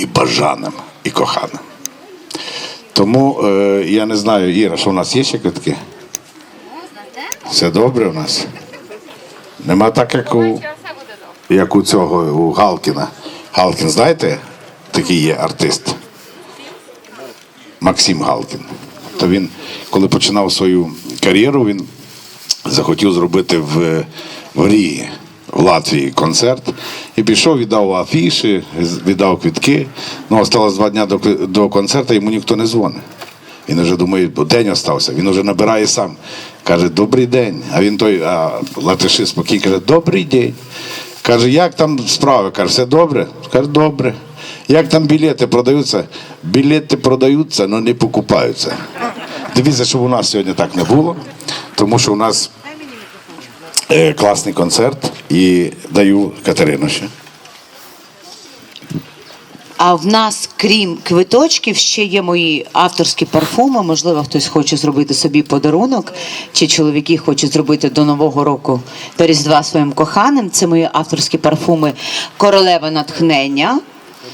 і бажаним, і коханим. Тому е, я не знаю, Іра, що у нас є ще квитки? Все добре у нас? Нема так, як у, як у цього у Галкіна. Галкін, знаєте, такий є артист. Максим Галкін. То він, коли починав свою кар'єру, він захотів зробити в, в Рігі, в Латвії концерт. І пішов, віддав афіші, віддав квітки. Ну, осталось два дні до, до концерту, йому ніхто не дзвонить. Він вже думає, бо день остався. Він вже набирає сам. Каже, добрий день. А він той, а латиши спокійно каже, добрий день. Каже, як там справи? Каже, все добре? Каже, добре. Як там білети продаються? Білети продаються, але не покупаються. Дивіться, щоб у нас сьогодні так не було, тому що у нас класний концерт і даю Катерину ще. А в нас, крім квиточків, ще є мої авторські парфуми. Можливо, хтось хоче зробити собі подарунок, чи чоловіки хочуть зробити до Нового року до Різдва своїм коханим. Це мої авторські парфуми Королева натхнення.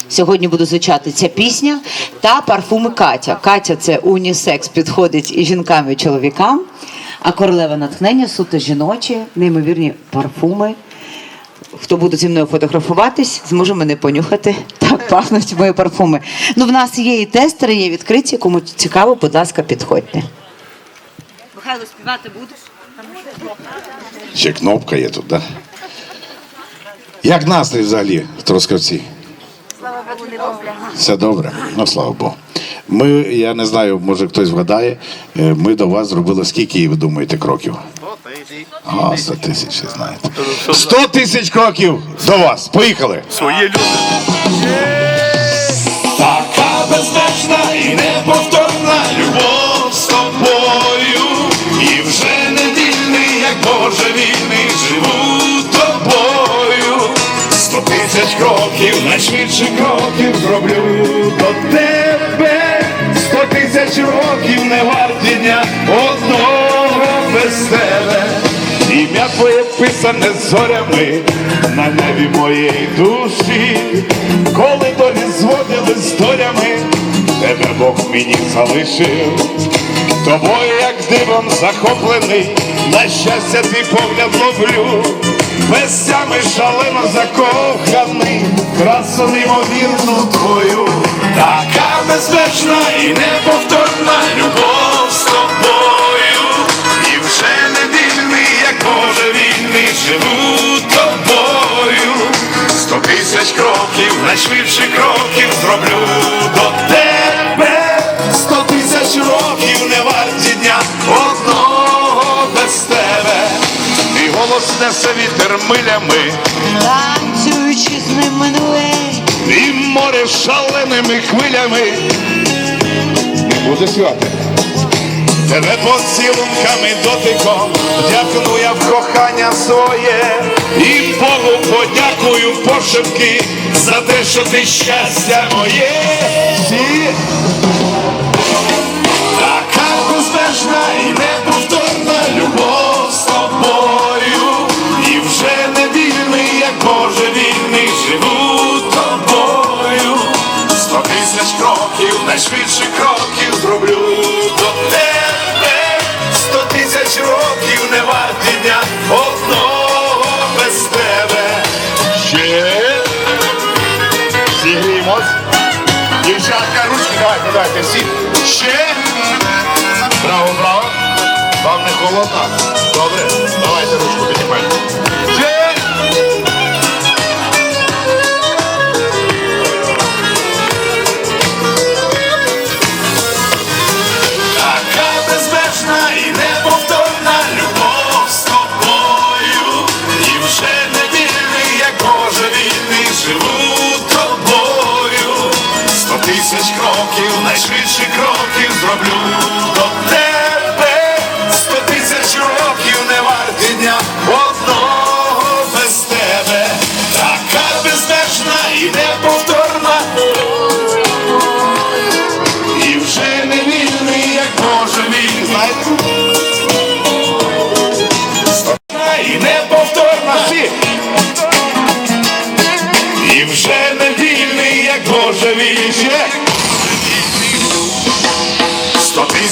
Сьогодні буде звучати ця пісня та парфуми Катя. Катя це унісекс, підходить і жінкам, і чоловікам. А королева натхнення суто жіночі, неймовірні парфуми. Хто буде зі мною фотографуватись, зможе мене понюхати. Так пахнуть мої парфуми. Ну, в нас є і тестери, є відкриті. Кому цікаво, будь ласка, підходьте. Михайло, співати будеш? Ще кнопка є тут, так? Да? Як настрій взагалі в Трускавці? Все добре? Ну, слава Богу. Ми, я не знаю, може хтось вгадає, е, ми до вас зробили скільки, ви думаєте, кроків? А, 100 тисяч, знаєте. 100 тисяч кроків до вас. Поїхали. Свої люди. Така безпечна і неповторна любов з тобою. І вже не вільний, як Боже вільний, живу тобою. Сто тисяч кроків, найшвидше кроків зроблю до тебе. Тисяч років не варті дня одного без тебе. Ім'я твоє писане зорями на небі моєї душі, коли долі зводили з долями, тебе Бог мені залишив. Тобою, як дивом захоплений, на щастя твій погляд ловлю, безсями шалено закоханий, красу неймовірну твою, така безпечна і неповторна любов з тобою, і вже не вільний, як Боже вільний, живу тобою. Сто тисяч кроків, найшвидше кроків зроблю до тебе. Сто тисяч років не варті дня одного без тебе. Твій голос несе вітер милями, Ним минуле. і море шаленими хвилями. Не буде святи. Тебе поцілунками дотиком вдякну я в кохання своє, і Богу подякую пошепки за те, що ти щастя моє. Така безбежна і неповторна найшвидше кроків зроблю до тебе. Сто тисяч років не варті дня одного без тебе. Ще зігрімось. Дівчатка, ручки давайте, давайте всі. Ще. Браво, браво. Вам не холодно? Добре. Давайте ручку піднімайте. Ще. Кроків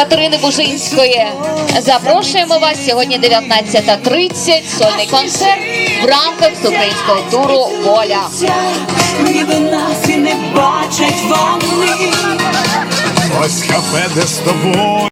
Катерини Бужинської. Запрошуємо вас сьогодні 19.30. Сольний концерт в рамках українського туру Воля. ніби нас і не бачать вони. Ось кафе, де з тобою.